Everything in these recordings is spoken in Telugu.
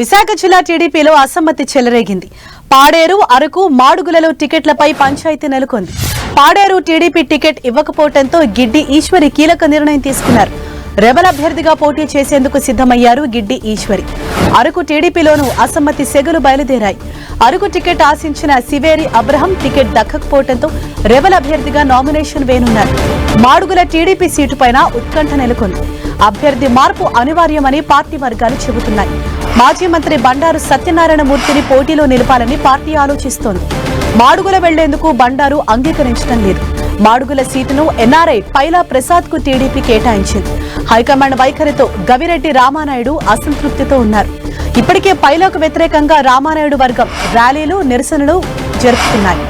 విశాఖ జిల్లా టీడీపీలో అసమ్మతి చెలరేగింది. పాడేరు అరకు మాడుగులలో టికెట్లపై పంచాయతీ నెలకొంది. పాడేరు టీడీపీ టికెట్ ఇవ్వకపోవడంతో గిడ్డి ఈశ్వరి కీలక నిర్ణయం తీసుకున్నారు. రెబల్ అభ్యర్థిగా పోటీ చేసేందుకు సిద్ధమయ్యారు గిడ్డి ఈశ్వరి. అరకు టీడీపీలోనూ అసమ్మతి సెగలు బయలుదేరాయి. అరకు టికెట్ ఆశించిన సివేరి అబ్రహం టికెట్ దక్కకపోవడంతో రెబల్ అభ్యర్థిగా నామినేషన్ వేనున్నారు మాడుగుల టీడీపీ సీటుపైన ఉత్కంఠ నెలకొంది. అభ్యర్థి మార్పు అనివార్యమని పార్టీ వర్గాలు చెబుతున్నాయి. మాజీ మంత్రి బండారు సత్యనారాయణ మూర్తిని పోటీలో నిలపాలని పార్టీ ఆలోచిస్తోంది. మాడుగుల వెళ్ళేందుకు బండారు అంగీకరించడం లేదు. మాడుగుల సీటును ఎన్ఆర్ఐ పైలా ప్రసాద్కు టీడీపీ కేటాయించింది. హైకమాండ్ వైఖరితో గవిరెడ్డి రామానాయుడు అసంతృప్తితో ఉన్నారు. ఇప్పటికే పైలాకు వ్యతిరేకంగా రామానాయుడు వర్గం ర్యాలీలు నిరసనలు జరుపుతున్నాయి.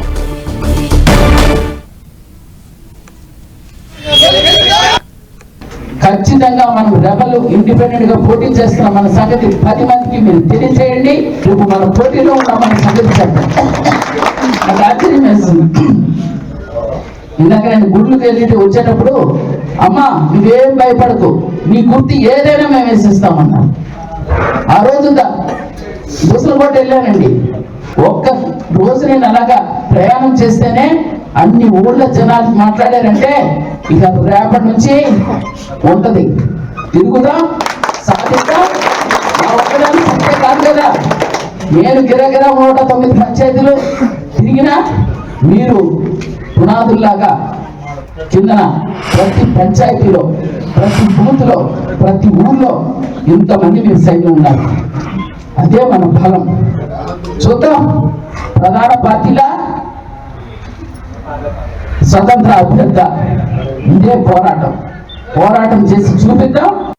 ఖచ్చితంగా మనం రెబల్ ఇండిపెండెంట్గా పోటీ చేస్తున్న మన సంగతి పది మందికి మీరు తెలియజేయండి రేపు మన పోటీలో ఉన్న మన సంగతి చెప్పండి. నాకు ఆశ్చర్యం వేస్తుంది ఇందాక నేను గుడ్లు వెళ్ళి వచ్చేటప్పుడు అమ్మా నువ్వేం భయపడకు. నీ గుర్తు ఏదైనా మేము వేసిస్తామన్నా. ఆ రోజు ముసలికోట వెళ్ళానండి. ఒక్క రోజు నేను అలాగా ప్రయాణం చేస్తేనే అన్ని ఊళ్ళ జనాలు మాట్లాడారంటే ఇక రేపటి నుంచి ఉంటది. తిరుగుదాం సాధిద్దాం నా కాదు కదా. నేను గిరగిర నూట తొమ్మిది పంచాయతీలు తిరిగినా మీరు పునాదుల్లాగా కిందన ప్రతి పంచాయతీలో ప్రతి బూత్లో ప్రతి ఊర్లో ఇంతమంది మీరు సైన్యం ఉన్నారు. అదే మన బలం చూద్దాం. ప్రధాన పార్టీలా స్వతంత్ర అభ్యర్థ. ఇదే పోరాటం. పోరాటం చేసి చూపిద్దాం.